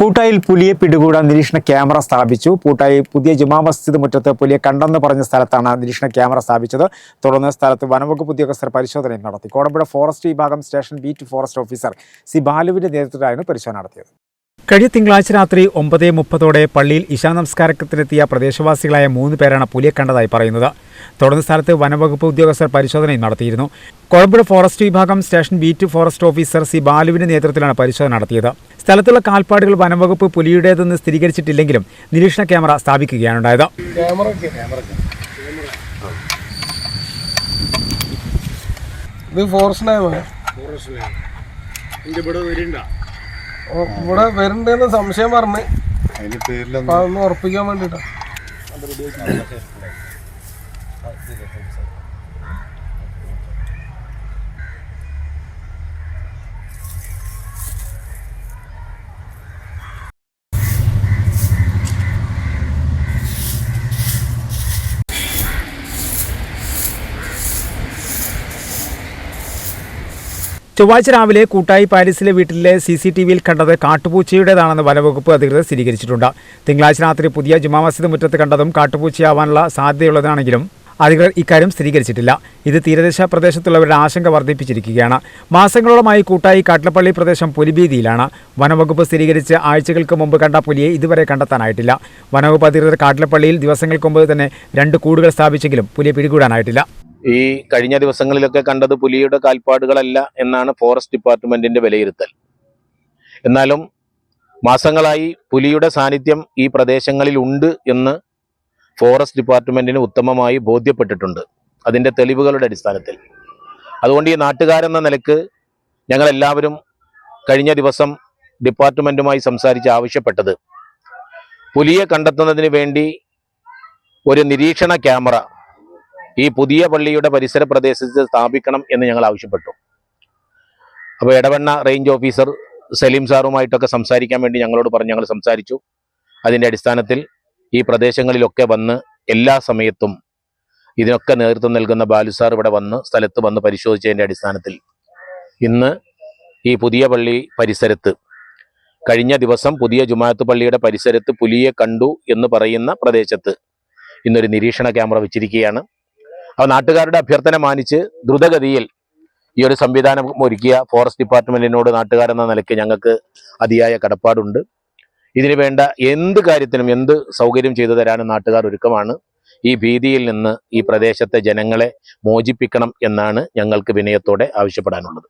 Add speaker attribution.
Speaker 1: കൂട്ടായിൽ പുലിയെ പിടികൂടാൻ നിരീക്ഷണ ക്യാമറ സ്ഥാപിച്ചു. കൂട്ടായി പുതിയ ജുമാ മസ്ജിദ് മുറ്റത്ത് പുലിയെ കണ്ടെന്ന് പറഞ്ഞ സ്ഥലത്താണ് നിരീക്ഷണ ക്യാമറ സ്ഥാപിച്ചത്. തുടർന്ന് സ്ഥലത്ത് വനവകുപ്പ് ഉദ്യോഗസ്ഥർ പരിശോധനയും നടത്തി. കോടമ്പുഴ ഫോറസ്റ്റ് വിഭാഗം station beat forest officer C ബാലുവിന്റെ നേതൃത്വത്തിലായിരുന്നു പരിശോധന നടത്തിയത്. കഴിഞ്ഞ തിങ്കളാഴ്ച രാത്രി ഒമ്പത് മുപ്പതോടെ പള്ളിയിൽ ഇശാ നമസ്കാരത്തിനെത്തിയ പ്രദേശവാസികളായ മൂന്ന് പേരാണ് പുലിയെ കണ്ടതായി പറയുന്നത്. തുടർന്ന് സ്ഥലത്ത് വനവകുപ്പ് ഉദ്യോഗസ്ഥർ പരിശോധനയും നടത്തിയിരുന്നു. കോഴമ്പുഴ ഫോറസ്റ്റ് വിഭാഗം station B to forest officer C ബാലുവിന്റെ നേതൃത്വത്തിലാണ് പരിശോധന നടത്തിയത്. സ്ഥലത്തുള്ള കാൽപ്പാടുകൾ വനവകുപ്പ് പുലിയുടേതെന്ന് സ്ഥിരീകരിച്ചിട്ടില്ലെങ്കിലും നിരീക്ഷണ ക്യാമറ സ്ഥാപിക്കുകയാണുണ്ടായത്.
Speaker 2: ക്യാമറ ഇത് ഫോറസ്റ്റ് നയമാണ് ഇവിടെ വരുന്നുണ്ടെന്ന് സംശയം പറഞ്ഞ്. അതൊന്ന് ഉറപ്പിക്കാൻ വേണ്ടിട്ടാ.
Speaker 1: ചൊവ്വാഴ്ച രാവിലെ കൂട്ടായി പാരീസിലെ വീട്ടിലെ സി സി ടി വിയിൽ കണ്ടത് കാട്ടുപൂച്ചയുടേതാണെന്ന് വനവകുപ്പ് അധികൃതർ സ്ഥിരീകരിച്ചിട്ടുണ്ട്. തിങ്കളാഴ്ച രാത്രി പുതിയ ജുമാ മസ്ജിദ് മുറ്റത്ത് കണ്ടതും കാട്ടുപൂച്ചയാവാനുള്ള സാധ്യതയുള്ളതാണെങ്കിലും അധികൃതർ ഇക്കാര്യം സ്ഥിരീകരിച്ചിട്ടില്ല. ഇത് തീരദേശ പ്രദേശത്തുള്ളവരുടെ ആശങ്ക വർദ്ധിപ്പിച്ചിരിക്കുകയാണ്. മാസങ്ങളോളമായി കൂട്ടായി കാട്ടിലപ്പള്ളി പ്രദേശം പുലിഭീതിയിലാണ്. വനവകുപ്പ് സ്ഥിരീകരിച്ച് ആഴ്ചകൾക്ക് മുമ്പ് കണ്ട പുലിയെ ഇതുവരെ കണ്ടെത്താനായിട്ടില്ല. വനവകുപ്പ് അധികൃതർ കാട്ടിലപ്പള്ളിയിൽ ദിവസങ്ങൾക്ക് മുമ്പ് തന്നെ രണ്ട് കൂടുകൾ സ്ഥാപിച്ചെങ്കിലും പുലിയെ പിടികൂടാനായിട്ടില്ല.
Speaker 3: ഈ കഴിഞ്ഞ ദിവസങ്ങളിലൊക്കെ കണ്ടത് പുലിയുടെ കാൽപ്പാടുകളല്ല എന്നാണ് ഫോറസ്റ്റ് ഡിപ്പാർട്ട്മെന്റിന്റെ വിലയിരുത്തൽ. എന്നാലും മാസങ്ങളായി പുലിയുടെ സാന്നിധ്യം ഈ പ്രദേശങ്ങളിൽ ഉണ്ട് എന്ന് ഫോറസ്റ്റ് ഡിപ്പാർട്ട്മെന്റിന് ഉത്തമമായി ബോധ്യപ്പെട്ടിട്ടുണ്ട് അതിന്റെ തെളിവുകളുടെ അടിസ്ഥാനത്തിൽ. അതുകൊണ്ട് ഈ നാട്ടുകാരെന്ന നിലയ്ക്ക് ഞങ്ങൾ എല്ലാവരും കഴിഞ്ഞ ദിവസം ഡിപ്പാർട്ട്മെന്റുമായി സംസാരിച്ച് ആവശ്യപ്പെട്ടത്. പുലിയെ കണ്ടെത്തുന്നതിന് വേണ്ടി ഒരു നിരീക്ഷണ ക്യാമറ ഈ പുതിയ പള്ളിയുടെ പരിസര പ്രദേശത്ത് സ്ഥാപിക്കണം എന്ന് ഞങ്ങൾ ആവശ്യപ്പെട്ടു. അപ്പോൾ ഇടവണ്ണ റേഞ്ച് ഓഫീസർ സലീം സാറുമായിട്ടൊക്കെ സംസാരിക്കാൻ വേണ്ടി ഞങ്ങളോട് പറഞ്ഞ് ഞങ്ങൾ സംസാരിച്ചു. അതിന്റെ അടിസ്ഥാനത്തിൽ ഈ പ്രദേശങ്ങളിലൊക്കെ വന്ന് എല്ലാ സമയത്തും ഇതിനൊക്കെ നേതൃത്വം നൽകുന്ന ബാലുസാർ ഇവിടെ വന്ന് സ്ഥലത്ത് വന്ന് പരിശോധിച്ചതിന്റെ അടിസ്ഥാനത്തിൽ ഇന്ന് ഈ പുതിയ പള്ളി പരിസരത്ത് കഴിഞ്ഞ ദിവസം പുതിയ ജുമാഅത്ത് പള്ളിയുടെ പരിസരത്ത് പുലിയെ കണ്ടു എന്ന് പറയുന്ന പ്രദേശത്ത് ഇന്നൊരു നിരീക്ഷണ ക്യാമറ വെച്ചിരിക്കുകയാണ്. അപ്പോൾ നാട്ടുകാരുടെ അഭ്യർത്ഥന മാനിച്ച് ദ്രുതഗതിയിൽ ഈ ഒരു സംവിധാനം ഒരുക്കിയ ഫോറസ്റ്റ് ഡിപ്പാർട്ട്മെന്റിനോട് നാട്ടുകാരെന്ന നിലയ്ക്ക് ഞങ്ങൾക്ക് അതിയായ കടപ്പാടുണ്ട്. ഇതിനു വേണ്ട എന്ത് കാര്യത്തിനും എന്ത് സൗകര്യം ചെയ്തു തരാനും നാട്ടുകാർ ഒരുക്കമാണ്. ഈ ഭീതിയിൽ നിന്ന് ഈ പ്രദേശത്തെ ജനങ്ങളെ മോചിപ്പിക്കണം എന്നാണ് ഞങ്ങൾക്ക് വിനയത്തോടെ ആവശ്യപ്പെടാനുള്ളത്.